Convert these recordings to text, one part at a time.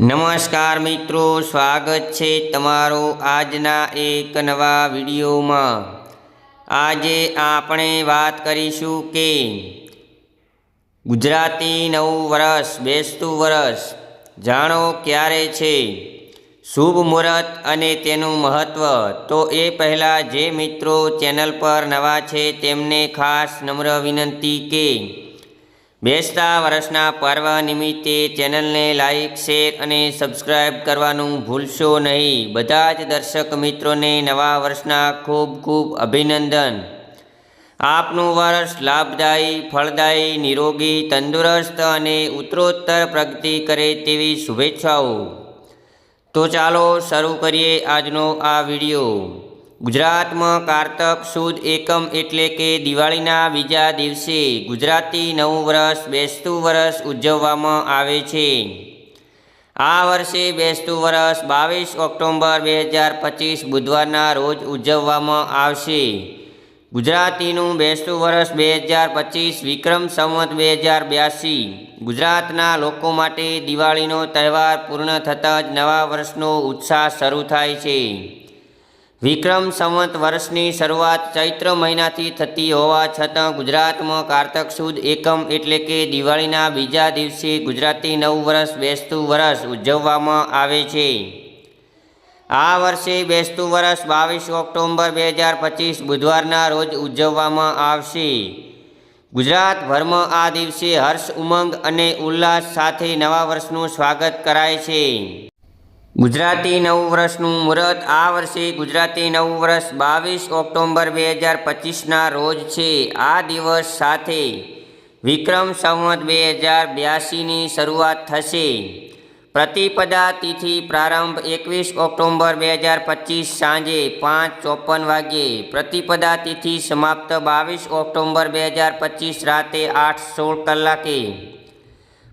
નમસ્કાર મિત્રો, સ્વાગત છે તમારો આજના એક નવા વિડીયોમાં. આજે આપણે વાત કરીશું કે ગુજરાતી નવું વર્ષ, બેસતું વર્ષ જાણો ક્યારે છે? શુભ મુહૂર્ત અને તેનું મહત્ત્વ તો એ પહેલાં જે મિત્રો ચેનલ પર નવા છે તેમને ખાસ નમ્ર વિનંતી કે બેસતા વર્ષના પર્વ નિમિત્તે ચેનલને લાઇક શેર અને સબસ્ક્રાઈબ કરવાનું ભૂલશો નહીં. બધા જ દર્શક મિત્રોને નવા વર્ષના ખૂબ ખૂબ અભિનંદન. આપનું વર્ષ લાભદાયી, ફળદાયી, નિરોગી, તંદુરસ્ત અને ઉત્તરોત્તર પ્રગતિ કરે તેવી શુભેચ્છાઓ. તો ચાલો શરૂ કરીએ આજનો આ વીડિયો. ગુજરાતમાં કારતક સુદ એકમ એટલે કે દિવાળીના બીજા દિવસે ગુજરાતી નવું વર્ષ બેસતું વર્ષ ઉજવવામાં આવે છે. આ વર્ષે બેસતું વર્ષ બાવીસ ઓક્ટોબર બે હજાર પચીસ બુધવારના રોજ ઉજવવામાં આવશે. ગુજરાતીનું બેસતું વર્ષ બે હજાર પચીસ વિક્રમ સંવત બે હજાર બ્યાસી. ગુજરાતના લોકો માટે દિવાળીનો તહેવાર પૂર્ણ થતાં જ નવા વર્ષનો ઉત્સાહ શરૂ થાય છે. વિક્રમ સંવત વર્ષની શરૂઆત ચૈત્ર મહિનાથી થતી હોવા છતાં ગુજરાતમાં કારતક સુદ એકમ એટલે કે દિવાળીના બીજા દિવસે ગુજરાતી નવું વર્ષ બેસતું વર્ષ ઉજવવામાં આવે છે. આ વર્ષે બેસતું વર્ષ બાવીસ ઓક્ટોબર બે હજાર પચીસ બુધવારના રોજ ઉજવવામાં આવશે. ગુજરાતભરમાં આ દિવસે હર્ષ, ઉમંગ અને ઉલ્લાસ સાથે નવા વર્ષનું સ્વાગત કરાય છે. ગુજરાતી નવું વર્ષનું મુહૂર્ત આ વર્ષે ગુજરાતી નવું વર્ષ બાવીસ ઓક્ટોબર બે હજાર પચીસના રોજ છે. આ દિવસ સાથે વિક્રમ સંવત બે હજાર બ્યાસીની શરૂઆત થશે. પ્રતિપદા તિથિ પ્રારંભ એકવીસ ઓક્ટોબર બે હજાર પચીસ સાંજે પાંચ ચોપન વાગ્યે. પ્રતિપદા તિથિ સમાપ્ત બાવીસ ઓક્ટોબર બે હજાર પચીસ રાતે આઠ સોળ કલાકે.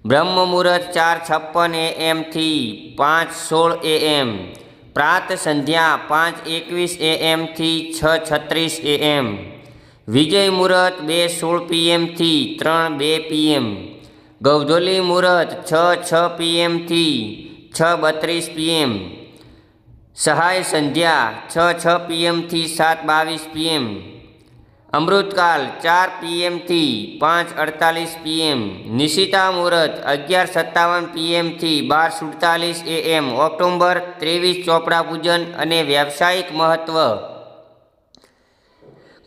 બ્રહ્મ મુહૂર્ત ચાર છપ્પન એએમથી પાંચ સોળ એએમ પ્રાત સંધ્યા પાંચ એકવીસ એએમથી છ છત્રીસ એએમ વિજય મુહૂર્ત બે સોળ પીએમથી ત્રણ બે પીએમ ગૌધોલી મુહૂર્ત છ છ પીએમથી છ બત્રીસ પીએમ સહાય સંધ્યા છ છ પીએમથી સાત બાવીસ પીએમ અમૃતકાલ ચાર પીએમથી પાંચ અડતાલીસ પીએમ નિશિતા મુહૂર્ત અગિયાર સત્તાવન પીએમથી બાર સુડતાલીસ એએમ ઓક્ટોબર ત્રેવીસ ચોપડા પૂજન અને વ્યાવસાયિક મહત્ત્વ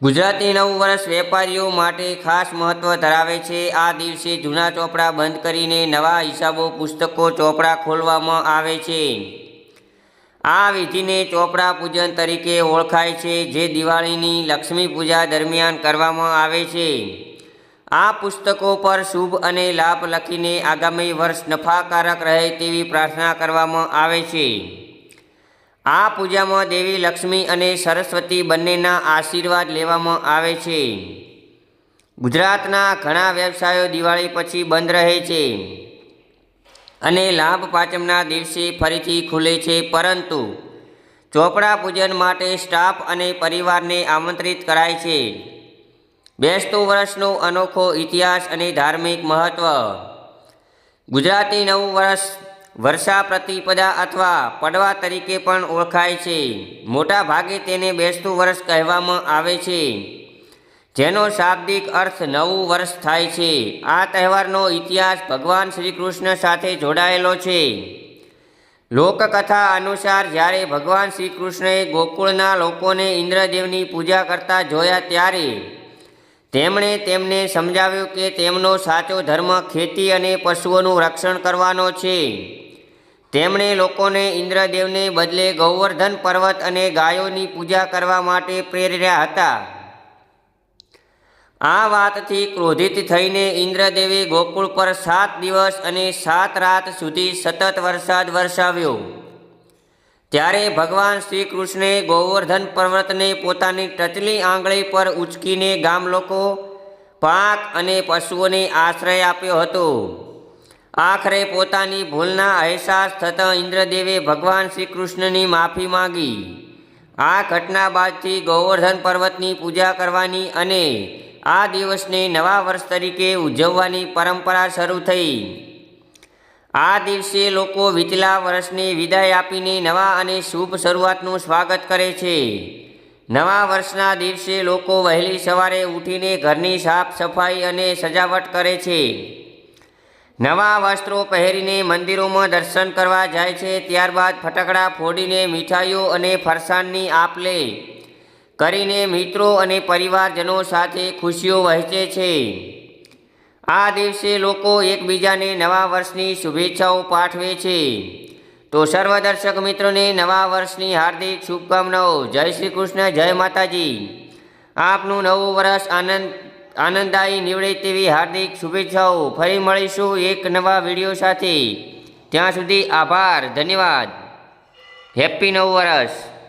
ગુજરાતી નવું વર્ષ વેપારીઓ માટે ખાસ મહત્ત્વ ધરાવે છે. આ દિવસે જૂના ચોપડા બંધ કરીને નવા હિસાબો પુસ્તકો ચોપડા ખોલવામાં આવે છે. આ વિધિને ચોપડા પૂજન તરીકે ઓળખાય છે, જે દિવાળીની લક્ષ્મી પૂજા દરમિયાન કરવામાં આવે છે. આ પુસ્તકો પર શુભ અને લાભ લખીને આગામી વર્ષ નફાકારક રહે તેવી પ્રાર્થના કરવામાં આવે છે. આ પૂજામાં દેવી લક્ષ્મી અને સરસ્વતી બંનેના આશીર્વાદ લેવામાં આવે છે. ગુજરાતના ઘણા વ્યવસાયો દિવાળી પછી બંધ રહે છે. અને લાભ પાંચમના દિવસે ફરીથી ખુલે છે, પરંતુ ચોપડા પૂજન માટે સ્ટાફ અને પરિવારને આમંત્રિત કરાય છે. બેસતું વર્ષનો અનોખો ઇતિહાસ અને ધાર્મિક મહત્ત્વ ગુજરાતી નવું વર્ષ વર્ષા પ્રતિપદા અથવા પડવા તરીકે પણ ઓળખાય છે. મોટાભાગે તેને બેસતું વર્ષ કહેવામાં આવે છે. જેનો શાબ્દિક અર્થ નવું વર્ષ થાય છે. આ તહેવારનો ઇતિહાસ ભગવાન શ્રી કૃષ્ણ સાથે જોડાયેલો છે. લોકકથા અનુસાર જ્યારે ભગવાન શ્રી કૃષ્ણએ ગોકુળના લોકોને ઇન્દ્રદેવની પૂજા કરતા જોયા ત્યારે તેમણે તેમને સમજાવ્યું કે તેમનો સાચો ધર્મ ખેતી અને પશુઓનું રક્ષણ કરવાનો છે. તેમણે લોકોને ઇન્દ્રદેવને બદલે ગૌવર્ધન પર્વત અને ગાયોની પૂજા કરવા માટે પ્રેર્યા હતા. આ વાતથી ક્રોધિત થઈને ઇન્દ્રદેવે ગોકુળ પર સાત દિવસ અને સાત રાત સુધી સતત વરસાદ વરસાવ્યો. ત્યારે ભગવાન શ્રી કૃષ્ણે ગોવર્ધન પર્વતને પોતાની ટચલી આંગળી પર ઉચકીને ગામ લોકો, પાક અને પશુઓને આશ્રય આપ્યો હતો. આખરે પોતાની ભૂલના અહેસાસ થતાં ઇન્દ્રદેવે ભગવાન શ્રી કૃષ્ણની માફી માંગી. આ ઘટના બાદથી ગોવર્ધન પર્વતની પૂજા કરવાની અને આ દિવસને નવા વર્ષ તરીકે ઉજવવાની પરંપરા શરૂ થઈ. આ દિવસે લોકો વિતલા વર્ષની વિદાય આપીને નવા અને શુભ શરૂઆતનું સ્વાગત કરે છે. નવા વર્ષના દિવસે લોકો વહેલી સવારે ઉઠીને ઘરની સાફ સફાઈ અને સજાવટ કરે છે. નવા વસ્ત્રો પહેરીને મંદિરોમાં દર્શન કરવા જાય છે, ત્યારબાદ ફટાકડા ફોડીને મીઠાઈઓ અને ફરસાણની આપ લે કરીને મિત્રો અને પરિવારજનો સાથે ખુશીઓ વહેંચે છે. આ દિવસે લોકો એકબીજાને નવા વર્ષની શુભેચ્છાઓ પાઠવે છે. તો સર્વ મિત્રોને નવા વર્ષની હાર્દિક શુભકામનાઓ. જય શ્રી કૃષ્ણ, જય માતાજી. આપનું નવું વર્ષ આનંદ આનંદદાયી નીવડે તેવી હાર્દિક શુભેચ્છાઓ. ફરી મળીશું એક નવા વીડિયો સાથે. ત્યાં સુધી આભાર, ધન્યવાદ. હેપ્પી નવું વર્ષ.